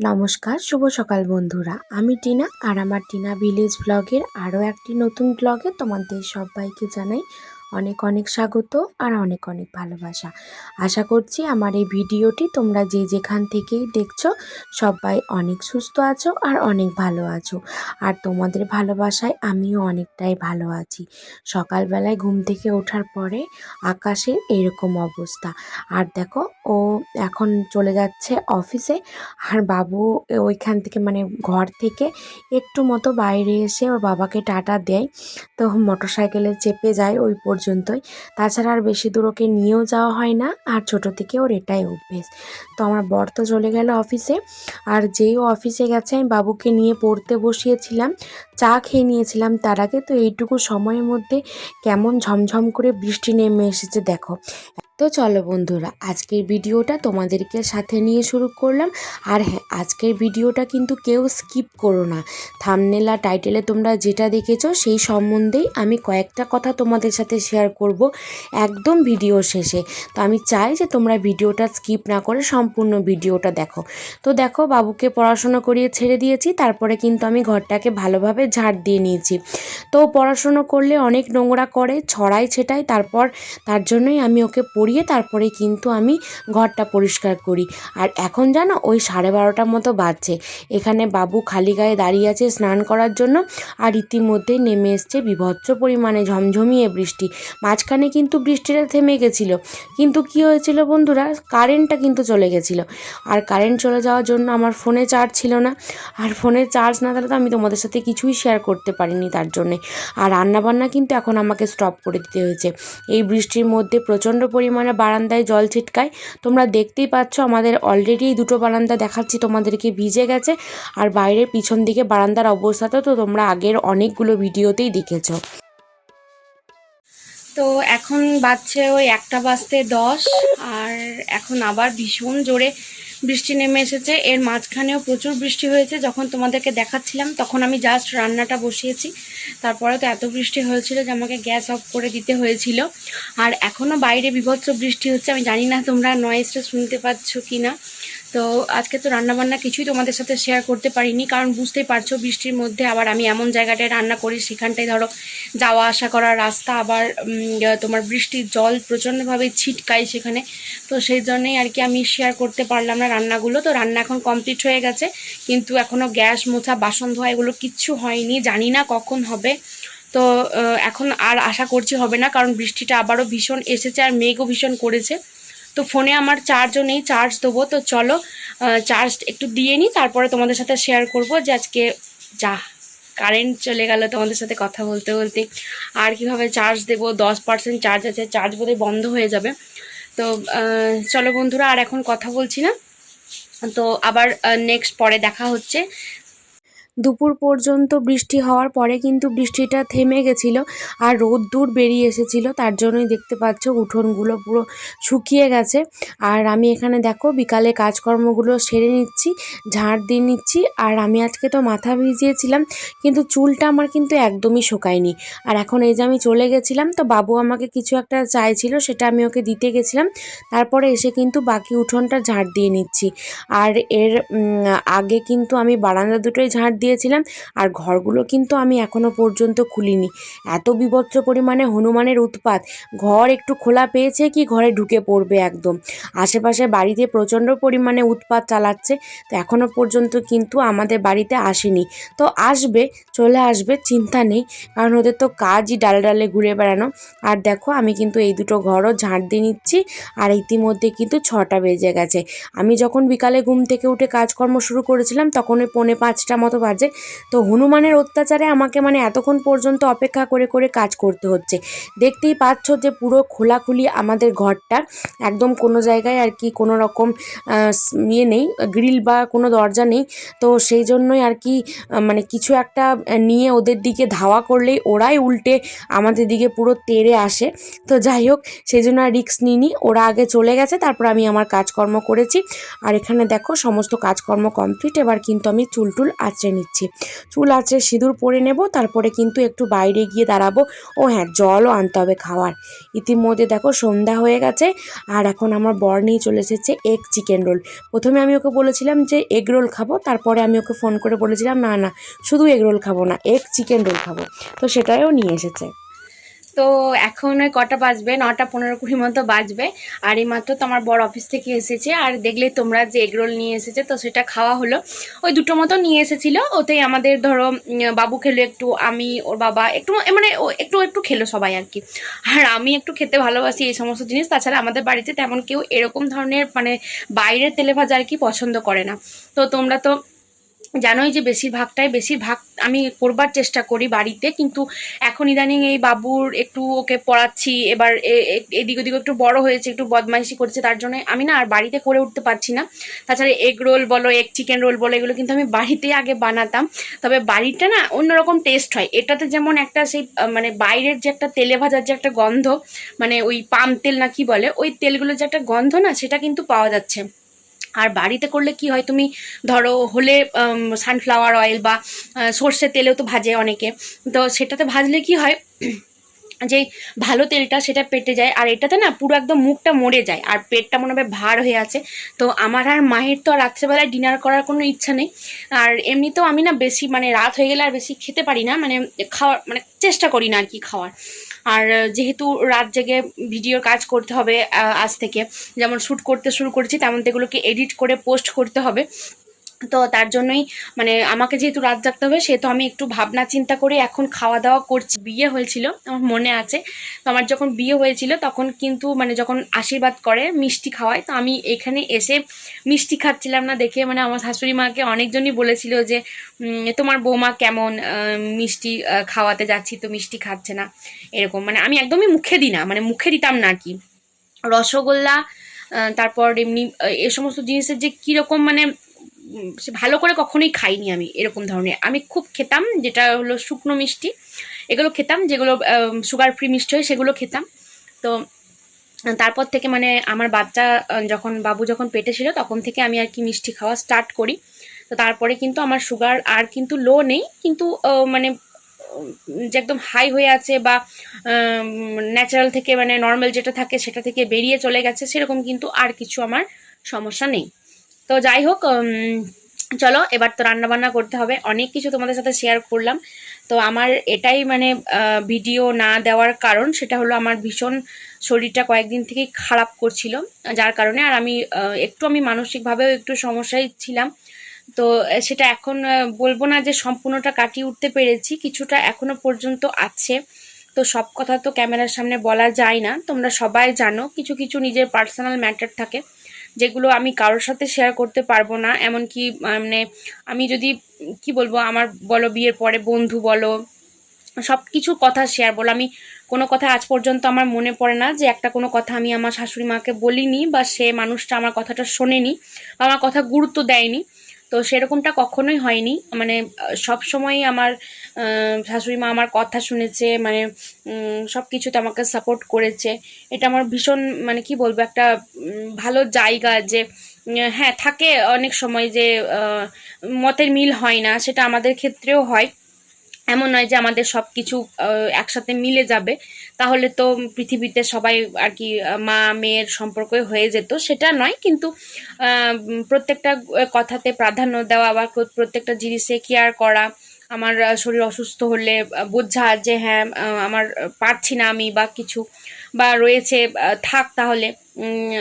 নমস্কার, শুভ সকাল বন্ধুরা। আমি টিনা আর আমার টিনা ভিলেজ ব্লগের আরও একটি নতুন ব্লগে তোমাদের সবাইকে জানাই অনেক অনেক স্বাগত আর অনেক অনেক ভালোবাসা। আশা করছি আমার এই ভিডিওটি তোমরা যে যেখান থেকেই দেখছ সবাই অনেক সুস্থ আছো আর অনেক ভালো আছো। আর তোমাদের ভালোবাসায় আমিও অনেকটাই ভালো আছি। সকালবেলায় ঘুম থেকে ওঠার পরে আকাশের এরকম অবস্থা। আর দেখো, ও এখন চলে যাচ্ছে অফিসে। আর বাবু ওইখান থেকে মানে ঘর থেকে একটু মতো বাইরে এসে ওর বাবাকে টাটা দেয়। তো মোটর সাইকেলে চেপে যায় ওই পর্যন্তই। তাছাড়া আর বেশি দূর ওকে নিয়েও যাওয়া হয় না, আর ছোট থেকে ওর এটাই অভ্যেস। তো আমার বর তো চলে গেল অফিসে, আর যেই ও অফিসে গেছে, আমি বাবুকে নিয়ে পড়তে বসিয়েছিলাম, চা খেয়ে নিয়েছিলাম তার আগে। তো এইটুকু সময়ের মধ্যে কেমন ঝমঝম করে বৃষ্টি নেমে এসেছে দেখো। তো চলো বন্ধুরা, আজকের ভিডিওটা তোমাদেরকে সাথে নিয়ে শুরু করলাম। আর হ্যাঁ আজকের ভিডিওটা কিন্তু কেউ স্কিপ করো না। থামনেল আর টাইটেলে তোমরা যেটা দেখেছ, সেই সম্বন্ধেই আমি কয়েকটা কথা তোমাদের সাথে শেয়ার করব একদম ভিডিও শেষে। তো আমি চাই যে তোমরা ভিডিওটা স্কিপ না করে সম্পূর্ণ ভিডিওটা দেখো। তো দেখো, বাবুকে পড়াশোনা করিয়ে ছেড়ে দিয়েছি, তারপরে কিন্তু আমি ঘরটাকে ভালোভাবে ঝাড় দিয়ে নিয়েছি। তো পড়াশোনা করলে অনেক নোংরা করে ছড়াই ছেটাই তারপর তার জন্যই আমি ওকে পড়িয়ে তারপরে কিন্তু আমি ঘরটা পরিষ্কার করি। আর এখন জানো ওই সাড়ে বারোটার মতো বাজছে। এখানে বাবু খালি গায়ে দাঁড়িয়ে আছে স্নান করার জন্য। আর ইতিমধ্যেই নেমে এসছে বিভৎস পরিমাণে ঝমঝমিয়ে বৃষ্টি। মাঝখানে কিন্তু বৃষ্টিটা থেমে গেছিল। কিন্তু কি হয়েছিল বন্ধুরা? কারেন্টটা কিন্তু চলে গেছিল। আর কারেন্ট চলে যাওয়ার জন্য আমার ফোনে চার্জ ছিল না। আর ফোনে চার্জ না থাকলে তো আমি তোমাদের সাথে কিছুই শেয়ার করতে পারিনি তার জন্যে। আর রান্নাবান্না কিন্তু এখন আমাকে স্টপ করে দিতে হয়েছে। এই বৃষ্টির মধ্যে প্রচণ্ড পরিমাণে বারান্দায় জল ছিটকায়। তোমরা দেখতেই পাচ্ছ আমাদের অলরেডি দুটো বারান্দা দেখাচ্ছি, তোমাদেরকে ভিজে গেছে। আর বাইরের পিছন দিকে বারান্দার অবস্থাটা তো তোমরা আগের অনেকগুলো ভিডিওতেই দেখেছ। তো এখন বাজছে ওই একটা বাজতে দশ, আর এখন আবার ভীষণ জোরে বৃষ্টি নেমে এসেছে। এর মাঝখানেও প্রচুর বৃষ্টি হয়েছে। যখন তোমাদেরকে দেখাচ্ছিলাম, তখন আমি জাস্ট রান্নাটা বসিয়েছি। তারপরে তো এত বৃষ্টি হয়েছিল যে আমাকে গ্যাস অফ করে দিতে হয়েছিল। আর এখনও বাইরে বিভৎস বৃষ্টি হচ্ছে। আমি জানি না তোমরা নয়েজটা শুনতে পাচ্ছ কি না তো আজকে তো রান্নাবান্না কিছুই তোমাদের সাথে শেয়ার করতে পারিনি, কারণ বুঝতেই পারছ বৃষ্টির মধ্যে আবার আমি এমন জায়গাটায় রান্না করি, সেখানটায় ধরো যাওয়া আসা করার রাস্তা, আবার তোমার বৃষ্টির জল প্রচণ্ডভাবে ছিটকায় সেখানে। তো সেই জন্যই আর কি আমি শেয়ার করতে পারলাম না রান্নাগুলো। তো রান্না এখন কমপ্লিট হয়ে গেছে, কিন্তু এখনও গ্যাস, মোছা, বাসন ধোয়া এগুলো কিচ্ছু হয়নি, জানি না কখন হবে। তো এখন আর আশা করছি হবে না, কারণ বৃষ্টিটা আবারও ভীষণ এসেছে আর মেঘও ভীষণ করেছে। তো ফোনে আমার চার্জও নেই, চার্জ দেবো। তো চলো চার্জ একটু দিয়ে নিই, তারপরে তোমাদের সাথে শেয়ার করব যে আজকে যা কারেন্ট চলে গেল তোমাদের সাথে কথা বলতে বলতে। আর কীভাবে চার্জ দেবো, দশ পার্সেন্ট চার্জ আছে চার্জ বোধহয় বন্ধ হয়ে যাবে। তো চলো বন্ধুরা, আর এখন কথা বলছি না। তো আবার নেক্সট পরে দেখা হচ্ছে। দুপুর পর্যন্ত বৃষ্টি হওয়ার পরে কিন্তু বৃষ্টিটা থেমে গেছিল আর রোদ্দুর বেরিয়ে এসেছিল। তার জন্যই দেখতে পাচ্ছ উঠোনগুলো পুরো শুকিয়ে গেছে। আর আমি এখানে দেখো বিকালে কাজকর্মগুলো সেরে নিচ্ছি, ঝাড় দিয়ে নিচ্ছি। আর আমি আজকে তো মাথা ভিজিয়েছিলাম, কিন্তু চুলটা আমার কিন্তু একদমই শোকায়নি। আর এখন এই যে আমি চলে গেছিলাম, তো বাবু আমাকে কিছু একটা চাইছিল, সেটা আমি ওকে দিতে গেছিলাম। তারপরে এসে কিন্তু বাকি উঠোনটা ঝাড় দিয়ে নিচ্ছি। আর এর আগে কিন্তু আমি বারান্দা দুটোই ঝাড় দিয়েছিলাম, আর ঘরগুলো কিন্তু আমি এখনও পর্যন্ত খুলিনি। এত বিভৎস পরিমাণে হনুমানের উৎপাত, ঘর একটু খোলা পেয়েছে কি ঘরে ঢুকে পড়বে একদম। আশেপাশে বাড়িতে প্রচণ্ড পরিমাণে উৎপাত চালাচ্ছে, তো এখনও পর্যন্ত কিন্তু আমাদের বাড়িতে আসেনি। তো আসবে, চলে আসবে, চিন্তা নেই, কারণ ওদের তো কাজই ডালে ডালে ঘুরে বেড়ানো। আর দেখো, আমি কিন্তু এই দুটো ঘরও ঝাঁট দিয়ে নিচ্ছি, আর ইতিমধ্যে কিন্তু ছটা বেজে গেছে। আমি যখন বিকালে ঘুম থেকে উঠে কাজকর্ম শুরু করেছিলাম, তখন ওই পৌনে পাঁচটা মতো বাজে তো হনুমানের অত্যাচারে আমাকে মানে এতক্ষণ পর্যন্ত অপেক্ষা করে করে কাজ করতে হচ্ছে। দেখতেই পাচ্ছ যে পুরো খোলাখুলি আমাদের ঘরটা একদম কোনো জায়গায় আর কি কোনো রকম ইয়ে নেই, গ্রিল বা কোনো দরজা নেই। তো সেই জন্যই আর কি মানে কিছু একটা নিয়ে ওদের দিকে ধাওয়া করলেই ওরাই উল্টে আমাদের দিকে পুরো তেড়ে আসে। তো যাই হোক, সেই জন্য আর রিক্স নিইনি। ওরা আগে চলে গেছে, তারপর আমি আমার কাজকর্ম করেছি। আর এখানে দেখো, সমস্ত কাজকর্ম কমপ্লিট এবার কিন্তু আমি চুল টুল আঁচড়ে নিচ্ছি। চুল আছে সিঁদুর পরে নেব, তারপরে কিন্তু একটু বাইরে গিয়ে দাঁড়াবো। ও হ্যাঁ জলও আনতে হবে খাওয়ার। ইতিমধ্যে দেখো সন্ধ্যা হয়ে গেছে, আর এখন আমার বর নিয়ে চলে এসেছে এগ চিকেন রোল প্রথমে আমি ওকে বলেছিলাম যে এগ রোল খাব, তারপরে আমি ওকে ফোন করে বলেছিলাম, না না, শুধু এগ রোল খাব না এগ চিকেন রোল খাব। তো সেটাইও নিয়ে এসেছে। তো এখন ওই কটা বাজবে? নটা পনেরো কুড়ি মতো বাজবে। আর এই মাত্র তো আমার বড় অফিস থেকে এসেছে। আর দেখলে তোমরা যে এগরোল নিয়ে এসেছে, তো সেটা খাওয়া হলো। ওই দুটো মতো নিয়ে এসেছিল। ওতেই আমাদের ধরো বাবু খেলো একটু, আমি, ওর বাবা একটু মানে একটু একটু খেলো সবাই আর কি। আর আমি একটু খেতে ভালোবাসি এই সমস্ত জিনিস। তাছাড়া আমাদের বাড়িতে তেমন কেউ এরকম ধরনের মানে বাইরের তেলে ভাজা আর কি পছন্দ করে না। তো তোমরা তো জানোই যে বেশিরভাগটাই, বেশিরভাগ আমি করবার চেষ্টা করি বাড়িতে, কিন্তু এখন ইদানিং এই বাবুর একটু ওকে পড়াচ্ছি, এবার এদিক ওদিক একটু বড় হয়েছে, একটু বদমাইশি করছে, তার জন্য আমি না আর বাড়িতে করে উঠতে পারছি না। তাছাড়া এগ রোল বলো এগ চিকেন রোল বলো, এগুলো কিন্তু আমি বাড়িতেই আগে বানাতাম। তবে বাড়িটা না অন্যরকম টেস্ট হয়। এটাতে যেমন একটা সেই মানে বাইরের যে একটা তেলে ভাজার যে একটা গন্ধ মানে ওই পাম তেল না কি বলে, ওই তেলগুলোর যে একটা গন্ধ না, সেটা কিন্তু পাওয়া যাচ্ছে। আর বাড়িতে করলে কি হয় তুমি ধরো হলে সানফ্লাওয়ার অয়েল বা আহ, সর্ষের তেলেও তো ভাজে অনেকে। তো সেটাতে ভাজলে কি হয় যে ভালো তেলটা সেটা পেটে যায় আর এটাতে না পুরো একদম মুখটা মরে যায় আর পেটটা মনে হবে ভার হয়ে আছে। তো আমার আর মায়ের তো আর রাত্রেবেলায় ডিনার করার কোনো ইচ্ছা নেই। আর এমনিতেও আমি না বেশি মানে রাত হয়ে গেলে আর বেশি খেতে পারি না মানে খাওয়ার মানে চেষ্টা করি না আর কি খাওয়ার। আর যেহেতু রাত জেগে ভিডিওর কাজ করতে হবে আজ থেকে, যেমন শ্যুট করতে শুরু করেছি, তেমন এগুলোকে এডিট করে পোস্ট করতে হবে। তো তার জন্যই মানে আমাকে যেহেতু রাত জাগতে হবে, সেহেতু আমি একটু ভাবনা চিন্তা করে এখন খাওয়া দাওয়া করছি। বিয়ে হয়েছিল, আমার মনে আছে। তো আমার যখন বিয়ে হয়েছিল, তখন কিন্তু মানে যখন আশীর্বাদ করে মিষ্টি খাওয়ায়, তো আমি এখানে এসে মিষ্টি খাচ্ছিলাম না দেখে মানে আমার শাশুড়ি মাকে অনেকজনই বলেছিল যে তোমার বৌমা কেমন? মিষ্টি খাওয়াতে যাচ্ছি তো মিষ্টি খাচ্ছে না। এরকম মানে আমি একদমই মুখে দিই না মানে মুখে দিতাম না কি। রসগোল্লা তারপর এমনি এ সমস্ত জিনিসের যে কীরকম মানে ভালো করে কখনোই খাইনি আমি এরকম ধরনের। আমি খুব খেতাম, যেটা হলো শুকনো মিষ্টি। এগুলো খেতাম, যেগুলো সুগার ফ্রি মিষ্টি হয় সেগুলো খেতাম। তো, তারপর থেকে মানে আমার বাচ্চা যখন, বাবু যখন পেটে ছিল তখন থেকে আমি আর কি মিষ্টি খাওয়া স্টার্ট করি। তো তারপরে কিন্তু আমার সুগার আর কিন্তু লো নেই, কিন্তু মানে যে একদম হাই হয়ে আছে বা ন্যাচারাল থেকে মানে নর্মাল যেটা থাকে সেটা থেকে বেরিয়ে চলে গেছে, সেরকম কিন্তু আর কিছু আমার সমস্যা নেই। তো যাই হোক চলো, এবার তো রান্না বান্না করতে হবে। অনেক কিছু তোমাদের সাথে শেয়ার করলাম। তো আমার এটাই মানে ভিডিও না দেওয়ার কারণ, সেটা হলো আমার ভীষণ শরীরটা কয়েকদিন থেকেই খারাপ করছিল, যার কারণে আর আমি একটু আমি মানসিকভাবেও একটু সমস্যায় ছিলাম। তো সেটা এখন বলব না যে সম্পূর্ণটা কাটিয়ে উঠতে পেরেছি, কিছুটা এখনও পর্যন্ত আছে। তো সব কথা তো ক্যামেরার সামনে বলা যায় না, তোমরা সবাই জানো, কিছু কিছু নিজের পার্সোনাল ম্যাটার থাকে। যেগুলো আমি কারোর সাথে শেয়ার করতে পারব না। এমনকি মানে আমি যদি, কি বলব, আমার বলো বিয়ের পরে বন্ধু বলো সব কিছু কথা শেয়ার বলো। আমি কোনো কথা আজ পর্যন্ত আমার মনে পড়ে না যে একটা কোনো কথা আমি আমার শাশুড়ি মাকে বলিনি বা সে মানুষটা আমার কথাটা শোনেনি বা আমার কথা গুরুত্ব দেয়নি। তো সেরকমটা কখনোই হয়নি। মানে সব সময় আমার শাশুড়ি মা আমার কথা শুনেছে মানে সব কিছুতে আমাকে সাপোর্ট করেছে। এটা আমার ভীষণ মানে কি বলব, একটা ভালো জায়গা যে হ্যাঁ থাকে অনেক সময় যে মতের মিল হয় না, সেটা আমাদের ক্ষেত্রেও হয়। এমন নয় যে আমাদের সব কিছু একসাথে মিলে যাবে। তাহলে তো পৃথিবীতে সবাই আর কি মা, মেয়ের সম্পর্ক হয়ে যেত। সেটা নয়, কিন্তু প্রত্যেকটা কথাতে প্রাধান্য দেওয়া বা প্রত্যেকটা জিনিসে কেয়ার করা, আমার শরীর অসুস্থ হলে বোঝা যে হ্যাঁ আমার পারছি না আমি বা কিছু, বা রয়েছে থাক তাহলে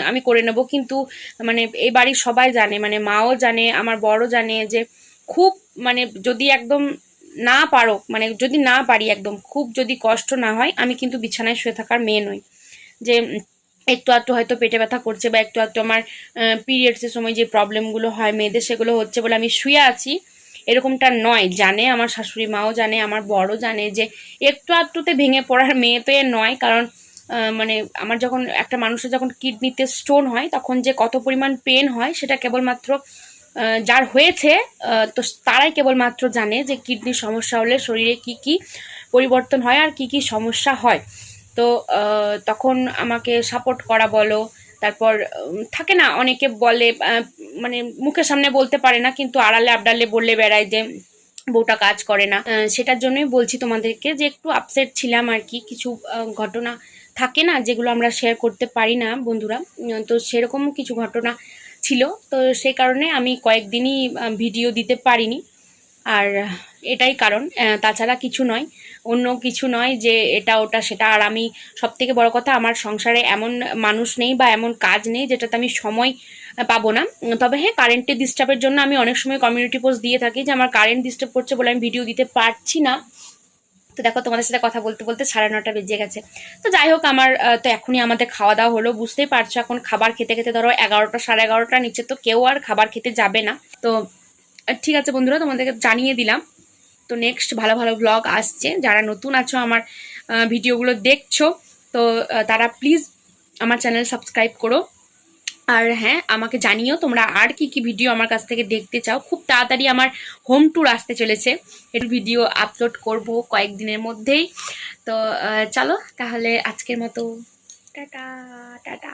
আমি করে নেব। কিন্তু মানে এই বাড়ির সবাই জানে মানে মাও জানে, আমার বড় জানে যে, খুব মানে যদি একদম না পারো মানে যদি না পারি একদম, খুব যদি কষ্ট না হয়, আমি কিন্তু বিছানায় শুয়ে থাকার মেয়ে নই। যে একটু আধটু হয়তো পেটে ব্যথা করছে বা একটু আধটু আমার পিরিয়ডসের সময় যে প্রবলেমগুলো হয়, মেয়েদের সেগুলো হচ্ছে বলে আমি শুয়ে আছি, এরকমটা নয়। জানে আমার শাশুড়ি মাও জানে, আমার বড় জানে যে একটু আধটুতে ভেঙে পড়ার মেয়ে তো এ নয়, কারণ মানে আমার যখন একটা মানুষের যখন কিডনিতে স্টোন হয়, তখন যে কত পরিমাণ পেন হয়, সেটা কেবলমাত্র যার হয়েছে তো তারাই কেবলমাত্র জানে যে কিডনির সমস্যা হলে শরীরে কি কি পরিবর্তন হয় আর কি কি সমস্যা হয়। তো তখন আমাকে সাপোর্ট করা বলো, তারপর থাকে না, অনেকে বলে মানে মুখের সামনে বলতে পারে না, কিন্তু আড়ালে আবডালে বললে বেড়ায় যে, বউটা কাজ করে না। সেটার জন্যই বলছি তোমাদেরকে যে, একটু আপসেট ছিলাম আর কি, কিছু ঘটনা থাকে না, যেগুলো আমরা শেয়ার করতে পারি না, বন্ধুরা। তো সেরকম কিছু ঘটনা ছিল। তো সে কারণে আমি কয়েকদিনই ভিডিও দিতে পারিনি। আর এটাই কারণ। তাছাড়া কিছু নয়। অন্য কিছু নয় যে এটা, ওটা, সেটা। আর আমি সব থেকে বড় কথা, আমার সংসারে এমন মানুষ নেই বা এমন কাজ নেই যেটাতে আমি সময় পাবো না। তবে হ্যাঁ কারেন্টের ডিস্টার্বের জন্য আমি অনেক সময় কমিউনিটি পোস্ট দিয়ে থাকি যে আমার কারেন্ট ডিস্টার্ব করছে বলে আমি ভিডিও দিতে পারছি না। তো দেখো তোমাদের সাথে কথা বলতে বলতে সাড়ে নটা বেজে গেছে। তো যাই হোক আমার তো এখনই আমাদের খাওয়া দাওয়া হলো, বুঝতেই পারছ এখন খাবার খেতে খেতে ধরো এগারোটা, সাড়ে এগারোটা নিচে তো কেউ আর খাবার খেতে যাবে না। তো ঠিক আছে বন্ধুরা, তোমাদেরকে জানিয়ে দিলাম। তো নেক্সট ভালো ভালো ব্লগ আসছে। যারা নতুন আছো আমার ভিডিওগুলো দেখছ, তো তারা প্লিজ আমার চ্যানেল সাবস্ক্রাইব করো। আর হ্যাঁ আমাকে জানিও তোমরা আর কি কি ভিডিও আমার কাছ থেকে দেখতে চাও। খুব তাড়াতাড়ি আমার হোম ট্যুর আসতে চলেছে। এর ভিডিও আপলোড করব কয়েকদিনের মধ্যেই। তো চলো তাহলে আজকের মতো। Tata tata.